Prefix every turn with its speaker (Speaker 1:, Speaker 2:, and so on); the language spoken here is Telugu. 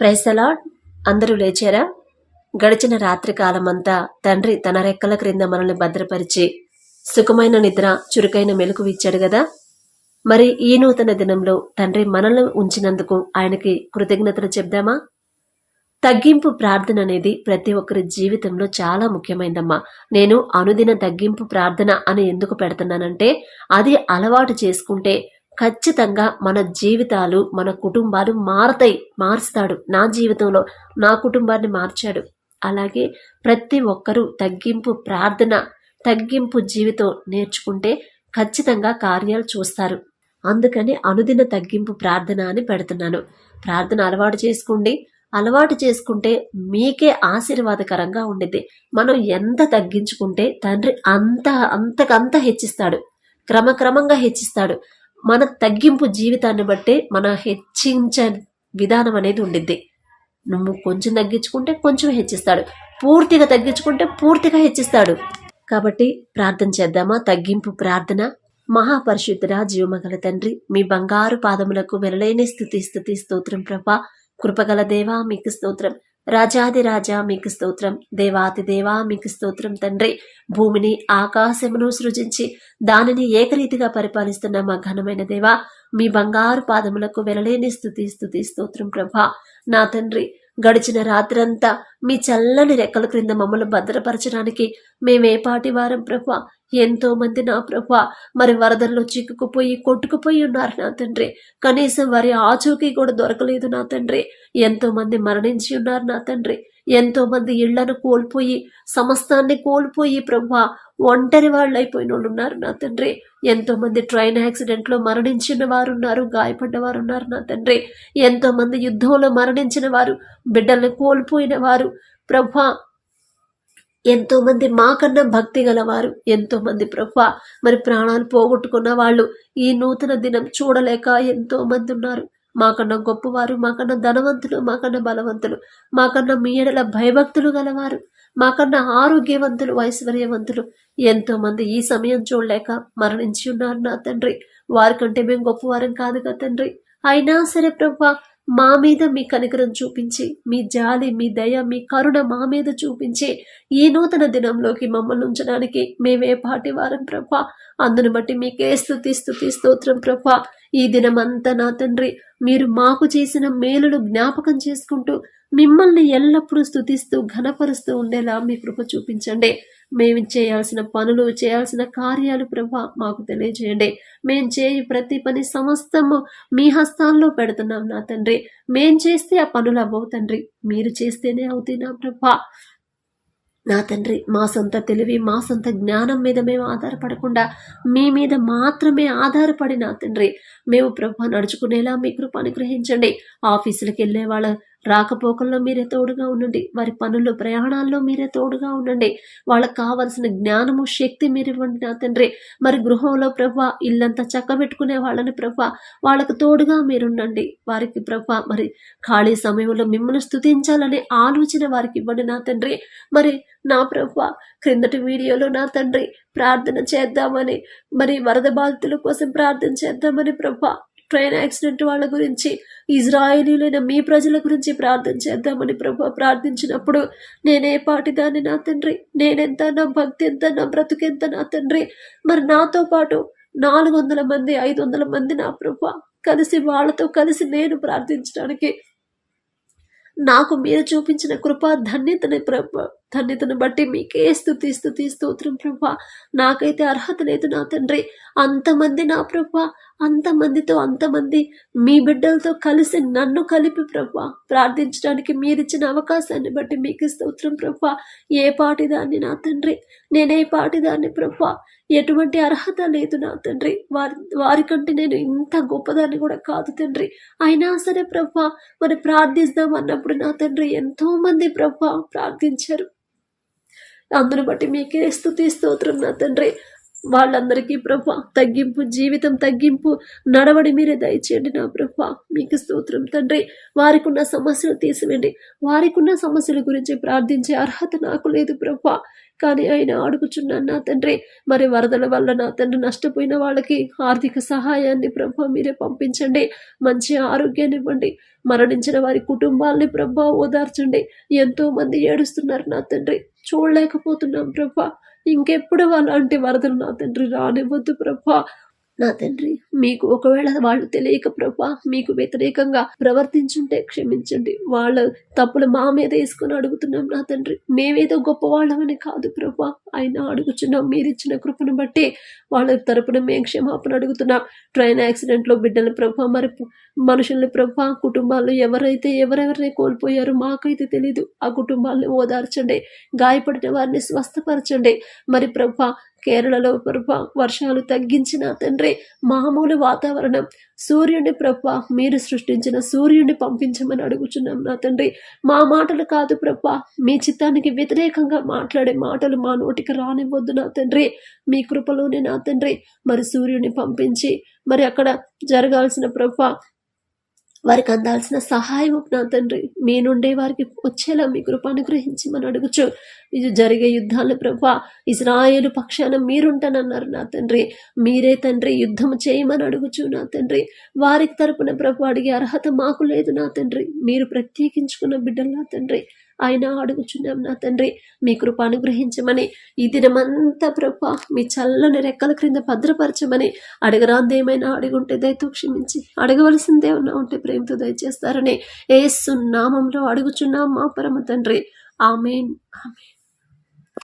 Speaker 1: ప్రైసలాడ్ అందరూ లేచారా? గడిచిన రాత్రి కాలమంతా తండ్రి తన రెక్కల క్రింద మనల్ని భద్రపరిచి సుఖమైన నిద్ర చురుకైన మెలకు ఇచ్చాడు కదా మరి ఈ నూతన దినంలో తండ్రి మనల్ని ఉంచినందుకు ఆయనకి కృతజ్ఞతలు చెప్దామా? తగ్గింపు ప్రార్థన అనేది ప్రతి ఒక్కరి జీవితంలో చాలా ముఖ్యమైందమ్మా. నేను అనుదిన తగ్గింపు ప్రార్థన అని ఎందుకు పెడుతున్నానంటే అది అలవాటు చేసుకుంటే ఖచ్చితంగా మన జీవితాలు మన కుటుంబాలు మారతాయి మారుస్తాడు. నా జీవితంలో నా కుటుంబాన్ని మార్చాడు. అలాగే ప్రతి ఒక్కరూ తగ్గింపు ప్రార్థన తగ్గింపు జీవితం నేర్చుకుంటే ఖచ్చితంగా కార్యాలు చూస్తారు. అందుకని అనుదిన తగ్గింపు ప్రార్థన అని పెడుతున్నాను. ప్రార్థన అలవాటు చేసుకోండి. అలవాటు చేసుకుంటే మీకే ఆశీర్వాదకరంగా ఉండిద్ది. మనం ఎంత తగ్గించుకుంటే తండ్రి అంత అంతకంత హెచ్చిస్తాడు. క్రమక్రమంగా హెచ్చిస్తాడు. మన తగ్గింపు జీవితాన్ని బట్టే మన హెచ్చించే విధానం అనేది ఉండిద్ది. నువ్వు కొంచెం తగ్గించుకుంటే కొంచెం హెచ్చిస్తాడు. పూర్తిగా తగ్గించుకుంటే పూర్తిగా హెచ్చిస్తాడు. కాబట్టి ప్రార్థన చేద్దామా? తగ్గింపు ప్రార్థన. మహాపరిశుద్ధురా జీవమగల తండ్రి మీ బంగారు పాదములకు వెలలేని స్థుతి స్థుతి స్తోత్రం ప్రభా. కృపగల దేవా మీకు స్తోత్రం. రాజాది రాజా మీకు స్తోత్రం. దేవాతి దేవా మీకు స్తోత్రం తండ్రి. భూమిని ఆకాశమును సృజించి దానిని ఏకరీతిగా పరిపాలిస్తున్న మా ఘనమైన దేవా మీ బంగారు పాదములకు వెలలేని స్థుతి స్థుతి స్తోత్రం ప్రభా. నా తండ్రి గడిచిన రాత్రంతా మీ చల్లని రెక్కల క్రింద మమ్మల్ని భద్రపరచడానికి మేమే పాటి వారం ప్రభా. ఎంతో మంది నా ప్రభ మరి వరదల్లో చిక్కుకుపోయి కొట్టుకుపోయి ఉన్నారు నా తండ్రి. కనీసం వారి ఆచూకీ కూడా దొరకలేదు నా తండ్రి. ఎంతో మంది మరణించి ఉన్నారు నా తండ్రి. ఎంతో మంది ఇళ్ళను కోల్పోయి సమస్తాన్ని కోల్పోయి ప్రభా ఒంటరి వాళ్ళు అయిపోయిన వాళ్ళు ఉన్నారు నా తండ్రి. ఎంతో మంది ట్రైన్ యాక్సిడెంట్లో మరణించిన వారు ఉన్నారు గాయపడ్డ వారు ఉన్నారు నా తండ్రి. ఎంతో మంది యుద్ధంలో మరణించిన వారు బిడ్డల్ని కోల్పోయిన వారు. ప్రభా ఎంతో మంది మాకన్నా భక్తి గలవారు ఎంతో మంది ప్రభా మరి ప్రాణాలు పోగొట్టుకున్న వాళ్ళు ఈ నూతన దినం చూడలేక ఎంతో మంది ఉన్నారు. మాకన్నా గొప్పవారు మాకన్నా ధనవంతులు మాకన్నా బలవంతులు మాకన్నా మీ ఎడల భయభక్తులు గలవారు మాకన్నా ఆరోగ్యవంతులు ఐశ్వర్యవంతులు. ఎంతో మంది ఈ సమయం చూడలేక మరణించి ఉన్నారు నా తండ్రి. వారికంటే మేము గొప్పవారం కాదు కదా తండ్రి. అయినా సరే ప్రభా మా మీద మీ కనికరం చూపించి మీ జాలి మీ దయ మీ కరుణ మా మీద చూపించి ఈ నూతన దినంలోకి మమ్మల్ని ఉంచడానికి మేమే పాటి వారం ప్రభ. అందును బట్టి మీకే స్థుతి స్థుతి స్తోత్రం ప్రభ. ఈ దినమంతా నా తండ్రి మీరు మాకు చేసిన మేలును జ్ఞాపకం చేసుకుంటూ మిమ్మల్ని ఎల్లప్పుడూ స్థుతిస్తూ ఘనపరుస్తూ ఉండేలా మీ కృప చూపించండి. మేము చేయాల్సిన పనులు చేయాల్సిన కార్యాలు ప్రభా మాకు తెలియజేయండి. మేం చేయు ప్రతి పని సమస్తము మీ హస్తాల్లో పెడుతున్నాం నా తండ్రి. మేం చేస్తే ఆ పనులు అవ్వవు తండ్రి. మీరు చేస్తేనే అవుతాయి నా ప్రభా. నా తండ్రి మా సొంత తెలివి మా సొంత జ్ఞానం మీద మేము ఆధారపడకుండా మీ మీద మాత్రమే ఆధారపడి నా తండ్రి. మేము ప్రభా నడుచుకునేలా మీ కృప అనుగ్రహించండి. ఆఫీసులకు వెళ్ళే వాళ్ళ రాకపోకల్లో మీరే తోడుగా ఉండండి. వారి పనుల్లో ప్రయాణాల్లో మీరే తోడుగా ఉండండి. వాళ్ళకి కావలసిన జ్ఞానము శక్తి మీరు ఇవ్వండి నా తండ్రి. మరి గృహంలో ప్రభా ఇల్లంతా చక్కబెట్టుకునే వాళ్ళని ప్రభా వాళ్ళకు తోడుగా మీరుండండి. వారికి ప్రభా మరి ఖాళీ సమయంలో మిమ్మల్ని స్థుతించాలనే ఆలోచన వారికి ఇవ్వండి నా తండ్రి. మరి నా ప్రభా క్రిందటి వీడియోలో నా తండ్రి ప్రార్థన చేద్దామని మరి వరద బాధితుల కోసం ప్రార్థన చేద్దామని ప్రభా ట్రైన్ యాక్సిడెంట్ వాళ్ళ గురించి ఇజ్రాయేలీలైన మీ ప్రజల గురించి ప్రార్థన చేద్దామని ప్రభు ప్రార్థించినప్పుడు నేనే పాటిదాన్ని నా తండ్రి. నేనెంత నా భక్తి ఎంత నా బ్రతుకెంత నా తండ్రి. మరి నాతో పాటు నాలుగు వందల మంది ఐదు వందల మంది నా ప్రభు కలిసి వాళ్ళతో కలిసి నేను ప్రార్థించడానికి నాకు మీరు చూపించిన కృప ధన్యతని ప్రభ. ధన్యతను బట్టి మీకే స్థుతి స్థుతి స్తోత్రం ప్రభా. నాకైతే అర్హత లేదు నా తండ్రి. అంతమంది నా ప్రభా. అంతమందితో అంతమంది మీ బిడ్డలతో కలిసి నన్ను కలిపి ప్రభా. ప్రార్థించడానికి మీరిచ్చిన అవకాశాన్ని బట్టి మీకు స్తోత్రం ప్రభా. ఏ పాటిదాన్ని నా తండ్రి? నేనే పాటిదాన్ని ప్రభా. ఎటువంటి అర్హత లేదు నా తండ్రి. వారి వారికంటే నేను ఇంత గొప్పదాన్ని కూడా కాదు తండ్రి. అయినా సరే ప్రభా మరి ప్రార్థిస్తాం అన్నప్పుడు నా తండ్రి ఎంతో మంది ప్రభా ప్రార్థించారు. అందును బట్టి మీకే స్థుతి స్తోత్రం నా తండ్రి. వాళ్ళందరికీ ప్రభా తగ్గింపు జీవితం తగ్గింపు నడవడి మీరే దయచేయండి నా ప్రభా. మీకు స్తోత్రం తండ్రి. వారికి ఉన్న సమస్యలు తీసివేయండి. వారికి ఉన్న సమస్యల గురించి ప్రార్థించే అర్హత నాకు లేదు ప్రభా. కానీ ఆయన అడుగుచున్నాను నా తండ్రి మరి వరదల వల్ల నా తండ్రి నష్టపోయిన వాళ్ళకి ఆర్థిక సహాయాన్ని ప్రభా మీరే పంపించండి. మంచి ఆరోగ్యాన్ని ఇవ్వండి. మరణించిన వారి కుటుంబాల్ని ప్రభా ఓదార్చండి. ఎంతో మంది ఏడుస్తున్నారు నా తండ్రి. చూడలేకపోతున్నాం ప్రభా. ఇంకెప్పుడు అలాంటి వరదలు నా తండ్రి రానివ్వద్దు ప్రభా. నా తండ్రి మీకు ఒకవేళ వాళ్ళు తెలియక ప్రభా మీకు వ్యతిరేకంగా ప్రవర్తించుంటే క్షమించండి. వాళ్ళ తప్పులు మా మీద వేసుకొని అడుగుతున్నాం నా తండ్రి. మేమేదో గొప్పవాళ్ళమని కాదు ప్రభా. ఆయన అడుగుచున్నాం మీరిచ్చిన కృపను బట్టి వాళ్ళ తరపున మేము క్షమాపణ అడుగుతున్నాం. ట్రైన్ యాక్సిడెంట్లో బిడ్డల ప్రభా మరి మనుషుల్ని ప్రభా కుటుంబాల్లో ఎవరైతే ఎవరెవరిని కోల్పోయారో మాకైతే తెలీదు. ఆ కుటుంబాలను ఓదార్చండి గాయపడిన వారిని స్వస్థపరచండి. మరి ప్రభా కేరళలో ప్రభా వర్షాలు తగ్గించిన తండ్రి మామూలు వాతావరణం. సూర్యుని ప్రభా మీరు సృష్టించిన సూర్యుని పంపించమని అడుగుచున్నాం నా తండ్రి. మా మాటలు కాదు ప్రభా మీ చిత్తానికి వ్యతిరేకంగా మాట్లాడే మాటలు మా నోటికి రానివ్వద్దు నా తండ్రి. మీ కృపలోనే నా తండ్రి. మరి సూర్యుని పంపించి మరి అక్కడ జరగాల్సిన ప్రభా వారికి అందాల్సిన సహాయం నా తండ్రి. మీ నుండే వారికి వచ్చేలా మీ కృప అనుగ్రహించి మనం అడుగుచు. ఇది జరిగే యుద్ధాలను ప్రభా. ఇజ్రాయేలు పక్షాన మీరుంటానన్నారు నా తండ్రి. మీరే తండ్రి యుద్ధం చేయమని అడుగుచు నా తండ్రి. వారికి తరపున ప్రభు అడిగే అర్హత మాకు లేదు నా తండ్రి. మీరు ప్రత్యేకించుకున్న బిడ్డలు నా తండ్రి. ఆయన అడుగుచున్నాం నా తండ్రి మీ కృప అనుగ్రహించమని. ఈ దినమంతా ప్రభా మీ చల్లని రెక్కల క్రింద భద్రపరచమని. అడగరాందేమైనా అడుగుంటే దయతో క్షమించి. అడగవలసిందేమన్నా ఉంటే ప్రేమతో దయచేస్తారని. ఏసు నామంలో అడుగుచున్నాం మా పరమ తండ్రి. ఆమెన్. ఆమెన్.